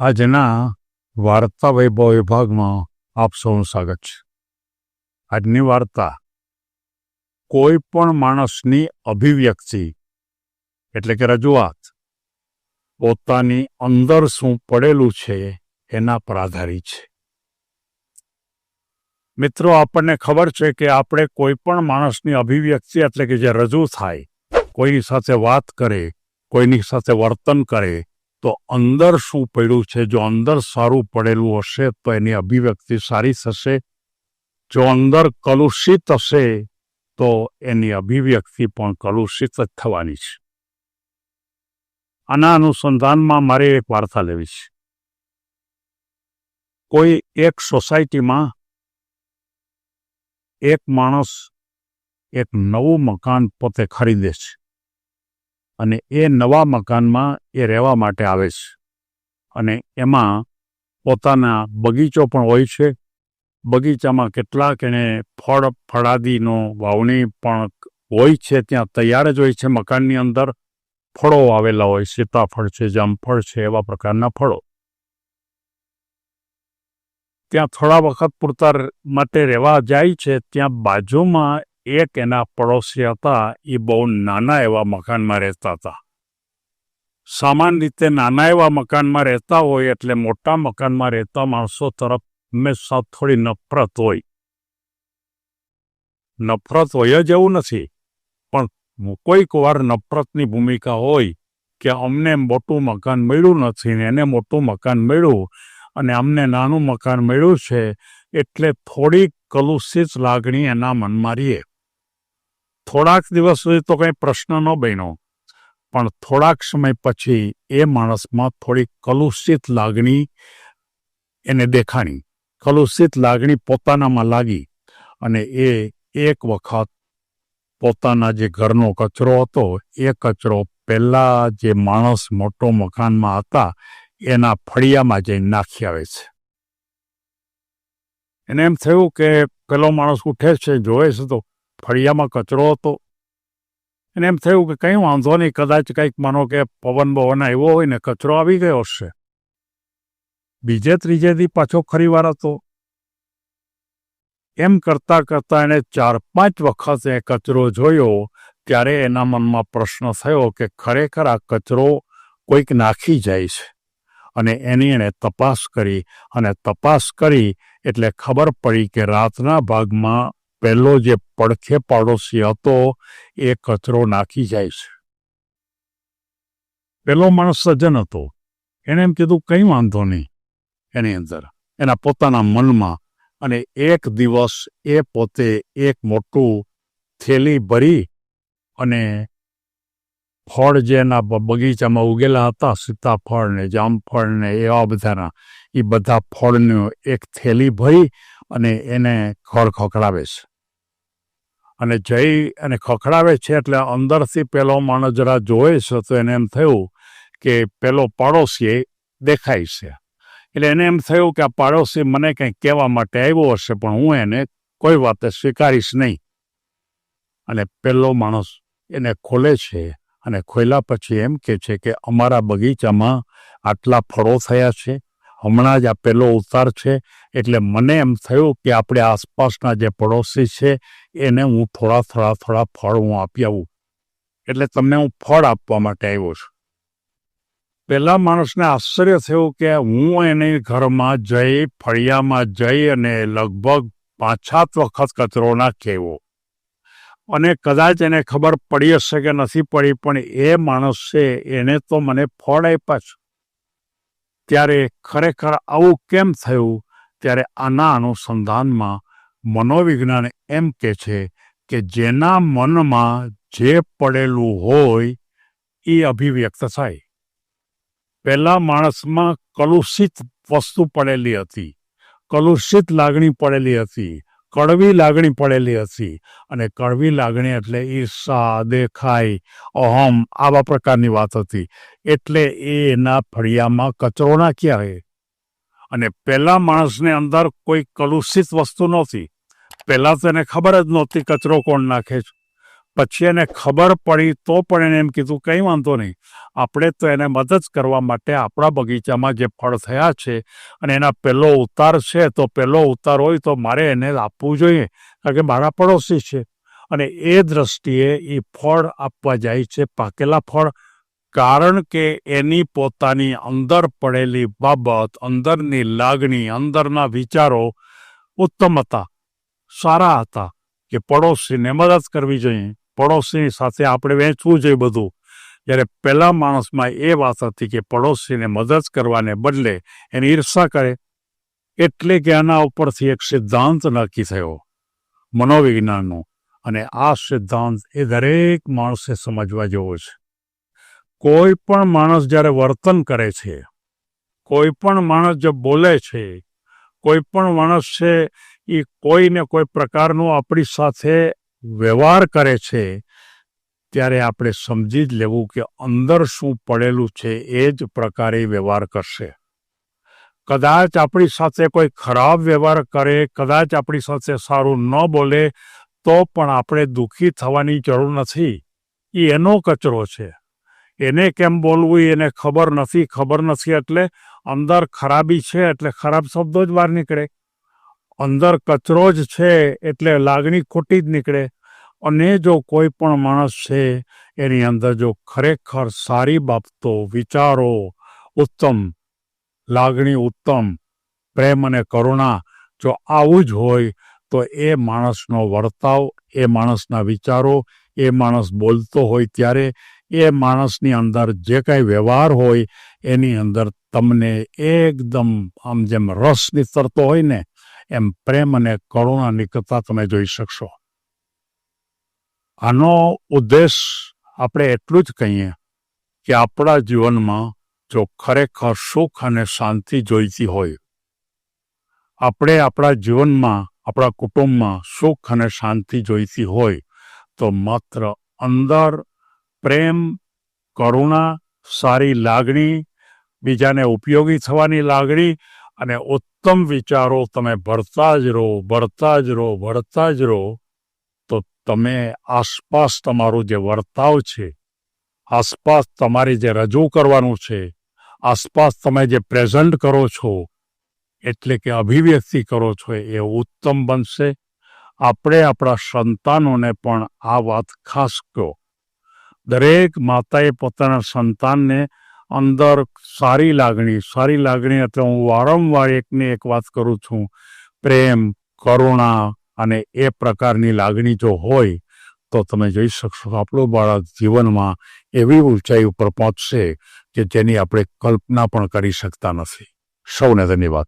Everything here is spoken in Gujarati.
આજના વાર્તા વૈભવ વિભાગમાં આપ સૌનું સ્વાગત છે. આજની વાર્તા કોઈ પણ માણસની અભિવ્યક્તિ, એટલે કે રજૂઆત, પોતાની અંદર શું પડેલું છે એના પર આધારિત છે. મિત્રો, આપણને ખબર છે કે આપણે કોઈ પણ માણસની અભિવ્યક્તિ, એટલે કે જે રજૂ થાય, કોઈની સાથે વાત કરે, કોઈની સાથે વર્તન કરે તો અંદર શું પડ્યું છે? જો અંદર સારું પડેલું હશે, તો એની અભિવ્યક્તિ સારી થશે. જો અંદર કલુષિત હશે, તો એની અભિવ્યક્તિ પણ કલુષિત જ થવાની છે. આના અનુસંધાનમાં મારે એક વાર્તા લેવી છે. કોઈ એક સોસાયટીમાં એક માણસ એક નવું મકાન પોતે ખરીદે છે. અને એ નવા મકાનમાં એ રહેવા માટે આવે છે. અને એમાં પોતાના બગીચો પણ હોય છે. બગીચામાં કેટલાક એણે ફળ, ફળાદીનો વાવણી પણ હોય છે. ત્યાં તૈયાર જ હોય છે મકાનની અંદર. ફળો આવેલા હોય, સીતાફળ છે, જામફળ છે, એવા પ્રકારના ફળો. ત્યાં થોડા વખત પૂરતા માટે રહેવા જાય છે. ત્યાં બાજુમાં એક એના પડોશી હતા, એ બહુ નાના એવા મકાનમાં રહેતા હતા. સામાન્ય રીતે નાના એવા મકાનમાં રહેતા હોય એટલે મોટા મકાનમાં રહેતા માણસો તરફ હંમેશા થોડી નફરત હોય. નફરત હોય જ એવું નથી, પણ કોઈક વાર નફરતની ભૂમિકા હોય કે અમને મોટું મકાન મળ્યું નથી ને એને મોટું મકાન મળ્યું અને અમને નાનું મકાન મળ્યું છે, એટલે થોડીક કલુષિત લાગણી એના મનમાં રહીએ થોડાક દિવસ સુધી તો કંઈ પ્રશ્ન ન બન્યો. પણ થોડાક સમય પછી એ માણસમાં થોડી કલુષિત લાગણી એને દેખાણી. કલુષિત લાગણી પોતાનામાં લાગી અને એ એક વખત પોતાના જે ઘરનો કચરો હતો, એ કચરો પહેલાં જે માણસ મોટો મકાનમાં હતા, એના ફળિયામાં જઈને નાખી આવે છે. એને એમ થયું કે પેલો માણસ ઉઠે છે, જોવે છે તો ફળિયામાં કચરો હતો. એને એમ થયું કે કંઈ વાંધો નહીં, કદાચ કંઈક માનો કે પવન બવન આવ્યો હોય ને કચરો આવી ગયો હશે. બીજે ત્રીજેથી પાછો ખરીવાર હતો. એમ કરતાં કરતાં એણે ચાર પાંચ વખત એ કચરો જોયો, ત્યારે એના મનમાં પ્રશ્ન થયો કે ખરેખર આ કચરો કોઈક નાખી જાય છે. અને એની એણે તપાસ કરી, અને તપાસ કરી એટલે ખબર પડી કે રાતના ભાગમાં પહેલો જે પડખે પાડોશી હતો, એ કચરો નાખી જાય છે. પેલો માણસ સજ્જન હતો. એણે એમ કીધું, કંઈ વાંધો નહીં. એની અંદર, એના પોતાના મનમાં, અને એક દિવસ એ પોતે એક મોટું થેલી ભરી, અને ફળ જે એના બગીચામાં ઉગેલા હતા, સીતાફળ ને જામફળ ને એવા બધાના એ બધા ફળનું એક થેલી ભરી, અને એને ખળ ખખડાવે છે. અને જઈ અને ખખડાવે છે એટલે અંદરથી પેલો માણસ જરા જોવે છે તો એને એમ થયું કે પેલો પાડોશી દેખાય છે. એટલે એને એમ થયું કે આ પાડોશી મને કંઈક કહેવા માટે આવ્યો હશે, પણ હું એને કોઈ વાતે સ્વીકારીશ નહીં. અને પેલો માણસ એને ખોલે છે અને ખોલ્યા પછી એમ કે છે કે અમારા બગીચામાં આટલા ફળો થયા છે હમણાં જ આ પહેલો ઉતાર છે, એટલે મને એમ થયું કે આપણે આસપાસના જે પડોશી છે, એને હું થોડા થોડા થોડા ફળ હું આપી આવું. એટલે તમને હું ફળ આપવા માટે આવ્યો છું. પહેલા માણસને આશ્ચર્ય થયું કે હું એને ઘરમાં જઈ, ફળિયામાં જઈ અને લગભગ પાંચ સાત વખત કચરો નાખેવો અને કદાચ એને ખબર પડી હશે કે નથી પડી, પણ એ માણસ છે એને તો મને ફળ આપ્યા છે ત્યારે ખરેખર આવું કેમ થયું? ત્યારે આના અનુસંધાનમાં મનોવિજ્ઞાન એમ કે છે કે જેના મનમાં જે પડેલું હોય એ અભિવ્યક્ત થાય. પહેલા માણસમાં કલુષિત વસ્તુ પડેલી હતી. કલુષિત લાગણી પડેલી હતી. કડવી લાગણી પડેલી હતી અને કડવી લાગણી એટલે ઈર્ષા દેખાય અહમ, આવા પ્રકારની વાત હતી. એટલે એ એના ફળિયામાં કચરો નાખ્યા હે. અને પહેલા માણસને અંદર કોઈ કલુષિત વસ્તુ નહોતી. પહેલાં તો એને ખબર જ નહોતી કચરો કોણ નાખે છે. પછી એને ખબર પડી તો પણ એને એમ કીધું, કંઈ વાંધો નહીં. આપણે તો એને મદદ કરવા માટે આપણા બગીચામાં જે ફળ થયા છે અને એના પહેલો ઉતાર છે, તો પહેલો ઉતાર હોય તો મારે એને આપવું જોઈએ, કારણ કે મારા પડોશી છે. અને એ દ્રષ્ટિએ એ ફળ આપવા જાય છે, પાકેલા ફળ. કારણ કે એની પોતાની અંદર પડેલી બાબત, અંદરની લાગણી, અંદરના વિચારો ઉત્તમ હતા, સારા હતા કે પડોશીને મદદ કરવી જોઈએ. પડોશીની સાથે આપણે વહેંચવું જોઈએ બધું. જ્યારે પહેલાં માણસમાં એ વાત હતી કે પડોશીને મદદ કરવાને બદલે એની ઈર્ષા કરે, એટલે કે આના ઉપરથી એક સિદ્ધાંત નક્કી થયો, મનોવિજ્ઞાનનો. અને આ સિદ્ધાંત એ દરેક માણસે સમજવા જેવો છે. કોઈ પણ માણસ જ્યારે વર્તન કરે છે, કોઈ પણ માણસ જે બોલે છે, કોઈ પણ માણસ છે એ કોઈને કોઈ પ્રકારનો આપણી સાથે વ્યવહાર કરે છે, ત્યારે આપણે સમજી જ લેવું કે અંદર શું પડેલું છે એ જ પ્રકારે વ્યવહાર કરશે. કદાચ આપણી સાથે કોઈ ખરાબ વ્યવહાર કરે, કદાચ આપણી સાથે સારું ન બોલે, તો પણ આપણે દુઃખી થવાની જરૂર નથી. એ એનો કચરો છે. એને કેમ બોલવું એને ખબર નથી ખબર નથી એટલે અંદર ખરાબી છે એટલે ખરાબ શબ્દો જ બહાર નીકળે. અંદર કચરો જ છે એટલે લાગણી ખોટી જ નીકળે. અને જો કોઈ પણ માણસ છે, એની અંદર જો ખરેખર સારી બાબતો, વિચારો, ઉત્તમ, લાગણી ઉત્તમ, પ્રેમ અને કરુણા જો આવું જ હોય, તો એ માણસનો વર્તાવ, એ માણસના વિચારો, એ માણસ બોલતો હોય ત્યારે, એ માણસની અંદર જે કાંઈ વ્યવહાર હોય, એની અંદર તમને એકદમ આમ જેમ રસ નીતરતો હોય ને એમ પ્રેમ અને કરુણા નીકળતા તમે જોઈ શકશો. આનો ઉદ્દેશ આપણે એટલું જ કહીએ કે આપણા જીવનમાં જો ખરેખર સુખ અને શાંતિ જોઈતી હોય, આપણે આપણા જીવનમાં, આપણા કુટુંબમાં સુખ અને શાંતિ જોઈતી હોય, તો માત્ર અંદર પ્રેમ, કરુણા, સારી લાગણી, બીજાને ઉપયોગી થવાની લાગણી અને ઉત્તમ વિચારો તમે ભરતા જ રહો, ભરતા જ રહો, ભરતા જ રહો, તો તમે આસપાસ તમારું જે વર્તાવ છે, આસપાસ તમારે જે રજૂ કરવાનું છે, આસપાસ તમે જે પ્રેઝન્ટ કરો છો, એટલે કે અભિવ્યક્તિ કરો છો, એ ઉત્તમ બનશે. આપણે આપણા સંતાનોને પણ આ વાત ખાસ કહો. દરેક માતાએ પોતાના સંતાનને અંદર સારી લાગણી સારી લાગણી એટલે હું વારંવાર એકને એક વાત કરું છું, પ્રેમ, કરુણા અને એ પ્રકારની લાગણી જો હોય, તો તમે જોઈ શકશો આપણું બાળક જીવનમાં એવી ઊંચાઈ ઉપર પહોંચશે કે જેની આપણે કલ્પના પણ કરી શકતા નથી. સૌને ધન્યવાદ.